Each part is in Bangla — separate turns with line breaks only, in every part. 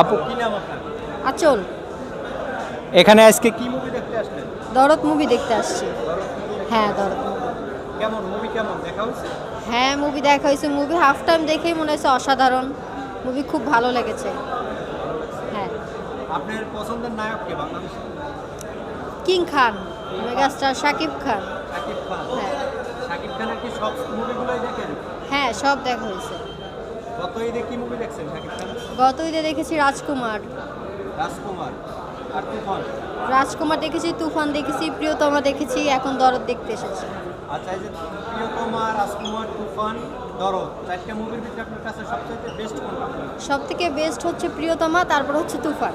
আপু কি নাম আপনার?
আচল।
এখানে আজকে কি মুভি দেখতে আসলেন?
দরদ মুভি দেখতে আসছি। হ্যাঁ দরদ
কেমন? মুভি কেমন? দেখা হয়েছে?
হ্যাঁ মুভি দেখা হয়েছে। মুভি হাফ টাইম দেখেই মনে হয়েছে অসাধারণ। মুভি খুব ভালো লেগেছে। হ্যাঁ।
আপনার পছন্দের নায়ক কে বাংলাদেশে?
King Khan megastar Shakib Khan.
Shakib Khan.
হ্যাঁ।
শাকিব খানের কি সব মুভিগুলোই দেখেন?
হ্যাঁ সব দেখা হয়েছে।
গত ঈদে কি মুভি দেখছেন শাকিব খান?
গত ঈদে দেখেছি রাজকুমার।
রাজকুমার। আর তুফান?
রাজকুমার দেখেছি তুফান দেখেছি প্রিয়তমা দেখেছি এখন দরদ দেখতে এসেছি।
আচ্ছা এই যে প্রিয়তমা রাজকুমার তুফান দরদ চারটে মুভির ভিতরে আপনার কাছে সবচেয়ে বেস্ট কোনটা?
সব থেকে বেস্ট হচ্ছে প্রিয়তমা তারপর হচ্ছে তুফান।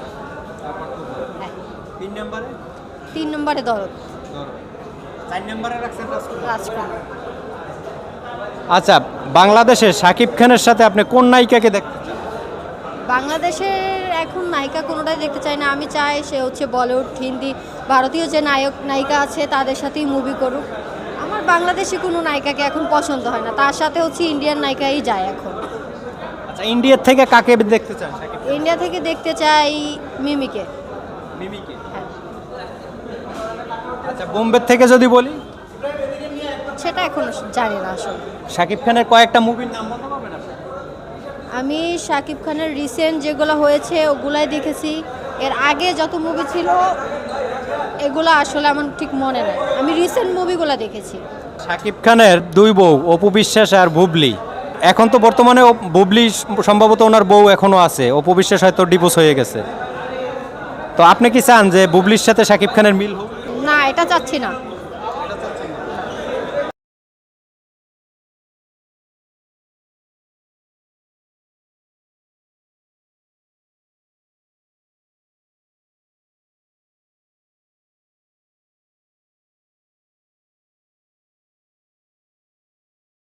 তারপর তুফান।
হ্যাঁ।
তিন নম্বরে?
তিন নম্বরে দরদ।
দরদ। চার নম্বরে রাখছেন রাজকুমার।
রাজকুমার।
আচ্ছা বাংলাদেশে শাকিব খানের সাথে আপনি কোন নায়িকাকে দেখতে
বাংলাদেশের এখন নায়িকা কোনোটাই দেখতে চাই না। আমি চাই সে হচ্ছে বলিউড হিন্দি ভারতীয় যে নায়ক নায়িকা আছে তাদের সাথেই মুভি করুক। আমার বাংলাদেশি কোনো নায়িকাকে এখন পছন্দ হয় না। তার সাথে হচ্ছে ইন্ডিয়ান নায়িকাই যায় এখন।
আচ্ছা ইন্ডিয়ার থেকে কাকে দেখতে চান
ইন্ডিয়া থেকে দেখতে চাই মিমিকে।
মিমিকে।
হ্যাঁ।
আচ্ছা বোম্বে থেকে যদি বলি?
সেটা এখন জানি না আসলে।
শাকিব খানের কয়েকটা মুভির নাম বলতে পারবেন
আমি শাকিব খানের রিসেন্ট যেগুলো হয়েছে ওগুলাই দেখেছি। এর আগে যত মুভি ছিল এগুলো আসলে আমার ঠিক মনে নেই। আমি রিসেন্ট মুভিগুলো দেখেছি।
শাকিব খানের দুই বউ অপু বিশ্বাস আর বুবলি। এখন তো বর্তমানে বুবলি সম্ভবত ওনার বউ এখনও আছে। অপু বিশ্বাস হয়তো ডিভোর্স হয়ে গেছে। তো আপনি কি চান যে বুবলির সাথে শাকিব খানের মিল হোক?
না এটা চাচ্ছি না।